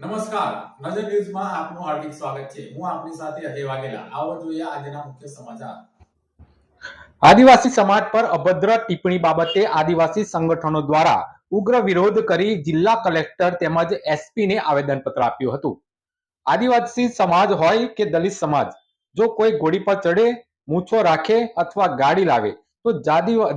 નમસ્કાર. નજર ન્યૂઝમાં આપનું હાર્દિક સ્વાગત છે. હું આપની સાથે અજય વાઘેલા. આવો જોઈએ આજના મુખ્ય સમાચાર. આદિવાસી સમાજ પર અભદ્ર ટિપ્પણી બાબતે આદિવાસી સંગઠનો દ્વારા ઉગ્ર વિરોધ કરી જિલ્લા કલેક્ટર તેમજ એસપી ને આવેદનપત્ર આપ્યું હતું. આદિવાસી સમાજ હોય કે દલિત સમાજ, જો કોઈ ઘોડી પર ચડે, મૂછો રાખે અથવા ગાડી લાવે, તો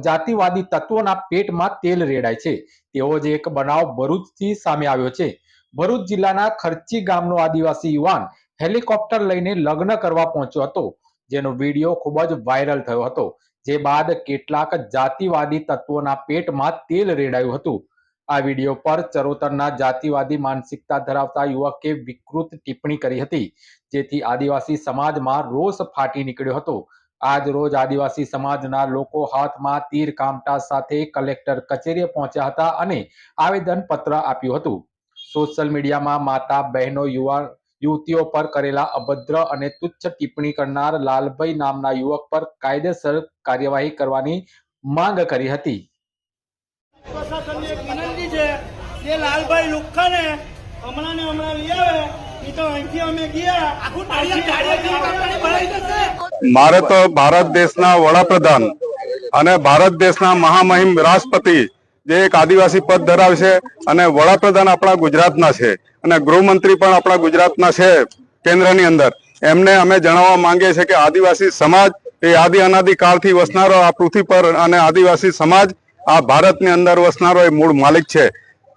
જાતિવાદી તત્વોના પેટમાં તેલ રેડાય છે. તેવો જ એક બનાવ ભરૂચથી સામે આવ્યો છે. ભરૂચ જિલ્લાના ખર્ચી ગામનો આદિવાસી યુવાન હેલિકોપ્ટર લઈને લગ્ન કરવા પહોંચ્યો હતો, જેનો વીડિયો ખૂબ જ વાયરલ થયો હતો, જે બાદ કેટલાક જાતિવાદી તત્વોના પેટમાં તેલ રેડાયું હતું. આ વીડિયો પર ચરોતરના જાતિવાદી માનસિકતા ધરાવતા યુવકે વિકૃત ટિપ્પણી કરી હતી, જેથી આદિવાસી સમાજમાં રોષ ફાટી નીકળ્યો હતો. આજ રોજ આદિવાસી સમાજના લોકો હાથમાં તીર કામટા સાથે કલેક્ટર કચેરીએ પહોંચ્યા હતા અને આવેદન પત્ર આપ્યું હતું. સોશિયલ મીડિયામાં માતા બહેનો યુવા યુવતીઓ પર કરેલા અભદ્ર અને તુચ્છ ટિપ્પણી કરનાર લાલભાઈ નામના યુવક પર કાયદેસર કાર્યવાહી કરવાની માંગ કરી હતી. વિનંતી છે કે લાલભાઈ લુખ્ખાને હમણાં ને હમણાં લઈ આવે તો અહીંથી અમે ગયા. મારે તો ભારત દેશના વડાપ્રધાન અને ભારત દેશના મહામહિમ રાષ્ટ્રપતિ જે એક આદિવાસી પદ ધરાવે છે અને વડાપ્રધાન આપણા ગુજરાતના છે અને ગૃહમંત્રી પણ આપણા ગુજરાતના છે કેન્દ્રની અંદર. એમને અમે જણાવવા માંગીએ છીએ કે આદિવાસી સમાજ એ આદિ અનાદિ કાળથી વસનારો આ પૃથ્વી પર અને આદિવાસી સમાજ આ ભારતની અંદર વસનારો એ મૂળ માલિક છે.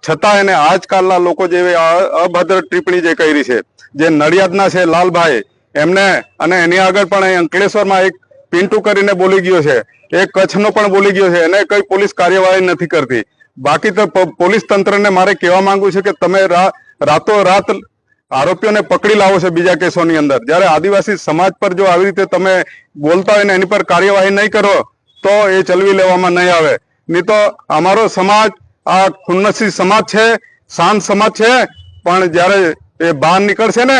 છતાં એને આજકાલના લોકો જેવી અભદ્ર ટિપ્પણી જે કરી છે, જે નડિયાદના છે લાલભાઈ, એમને અને એની આગળ પણ અંકલેશ્વરમાં એક પિન્ટુ કરીને બોલી ગયો છે. એ કચ્છનો પણ બોલી ગયો છે એને કઈ પોલીસ કાર્યવાહી નથી કરતી. બાકી તો પોલીસ તંત્રને મારે કહેવા માંગુ છે કે તમે રાતો રાત આરોપીઓને પકડી લાવો છો બીજા કેસોની અંદર. જ્યારે આદિવાસી સમાજ પર જો આવી રીતે તમે બોલતા હોય ને એની પર કાર્યવાહી નહીં કરો, તો એ ચલવી લેવામાં નહીં આવે. નહીં તો અમારો સમાજ, આ ખુન્નસી સમાજ છે, શાંત સમાજ છે, પણ જ્યારે એ બહાર નીકળશે ને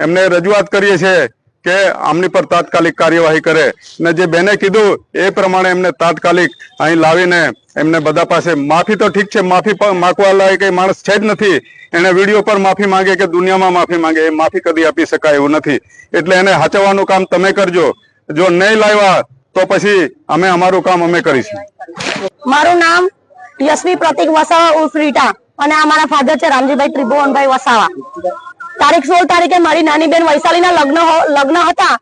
એમને રજૂઆત કરીએ છીએ કે આમની પર તાત્કાલિક કાર્યવાહી કરે. ને જે બેને કીધું એ પ્રમાણે એમને તાત્કાલિક અહીં લાવીને એમને બધા પાસે માફી તો ઠીક છે, માફી માગવા લાયક એ માણસ છે જ નથી. એને વીડિયો પર માફી માંગે કે દુનિયામાં માફી માંગે એ માફી કદી આપી શકાય એવું નથી. એટલે એને હાચવવાનું કામ તમે કરજો. જો નહીં લાવ્યા તો પછી અમે અમારું કામ અમે કરીશું. મારું નામ યશવી પ્રતિક વસાવા ઉર્ફ રીટા અને આ મારા ફાધર છે રામજીભાઈ ત્રિભુવનભાઈ વસાવા. તારીખ સોળ તારીખે મારી નાની બેન વૈશાલીના લગ્ન લગ્ન હતા.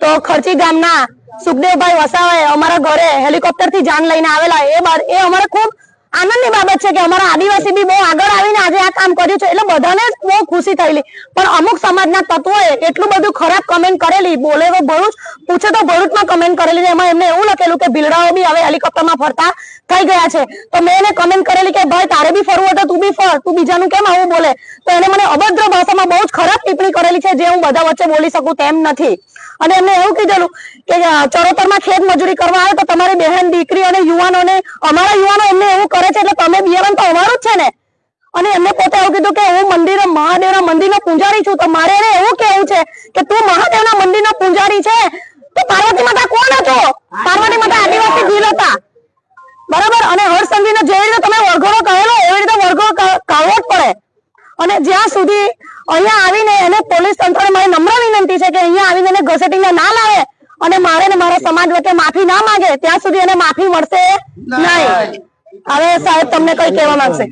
તો ખર્ચી ગામના સુખદેવભાઈ વસાવાએ અમારા ઘરે હેલિકોપ્ટરથી જાન લઈને આવેલા. એ એ અમારે ખૂબ આનંદની બાબત છે કે અમારા આદિવાસી બી બહુ આગળ આવીને આજે આ કામ કર્યું છે. એટલે બધાને બહુ ખુશી થયેલી. પણ અમુક સમાજના તત્વોએ એટલું બધું ખરાબ કમેન્ટ કરેલી. બોલે તો ભરૂચ, પૂછે તો ભરૂચમાં કમેન્ટ કરેલી એમાં એમને એવું લખેલું કે ભીલડાઓ બી હવે હેલિકોપ્ટરમાં ફરતા થઈ ગયા છે. તો મેં એને કમેન્ટ કરેલી કે, ભાઈ, તારે બી ફરવું હતું તું બી ફર. તું બીજાનું કેમ આવું બોલે? તો એને મને અભદ્ર ભાષામાં બહુ જ ખરાબ ટિપ્પણી છે જે હું બધા વચ્ચે બોલી શકું તેમ નથી. અને એમને એવું કીધેલું કે ચરોતરમાં ખેત મજૂરી કરવા આવે તો તમારી બહેન, દીકરી અને યુવાનોને, અમારા યુવાનો એમને એવું કરે છે એટલે તમે બિયારણ તો અમારું જ છે ને. અને એમને પોતે એવું કીધું કે, હું મંદિર, મહાદેવના મંદિરનો પૂજારી છું. તો મારે એને એવું કેવું છે કે, તું મહાદેવના મંદિરનો પૂજારી છે? તો પાર્વતી માતા કોણ હતો? પાર્વતી માતા આદિવાસી ભીલ હતા. બરાબર? અને હર્ષસંઘવીને જેવી રીતે તમે વરઘોડો કહેલો, એવી રીતે વરઘોડો કાઢવો જ પડે. અને જ્યાં સુધી અહીંયા આવીને એને પોલીસ તંત્રને મારી નમ્ર વિનંતી છે કે અહીંયા આવીને એને ઘસેટીને ના લાવે અને મારે ને મારા સમાજ વચ્ચે માફી ના માંગે ત્યાં સુધી એને માફી મળશે નહીં. હવે સાહેબ તમને કઈ કહેવા માંગશે?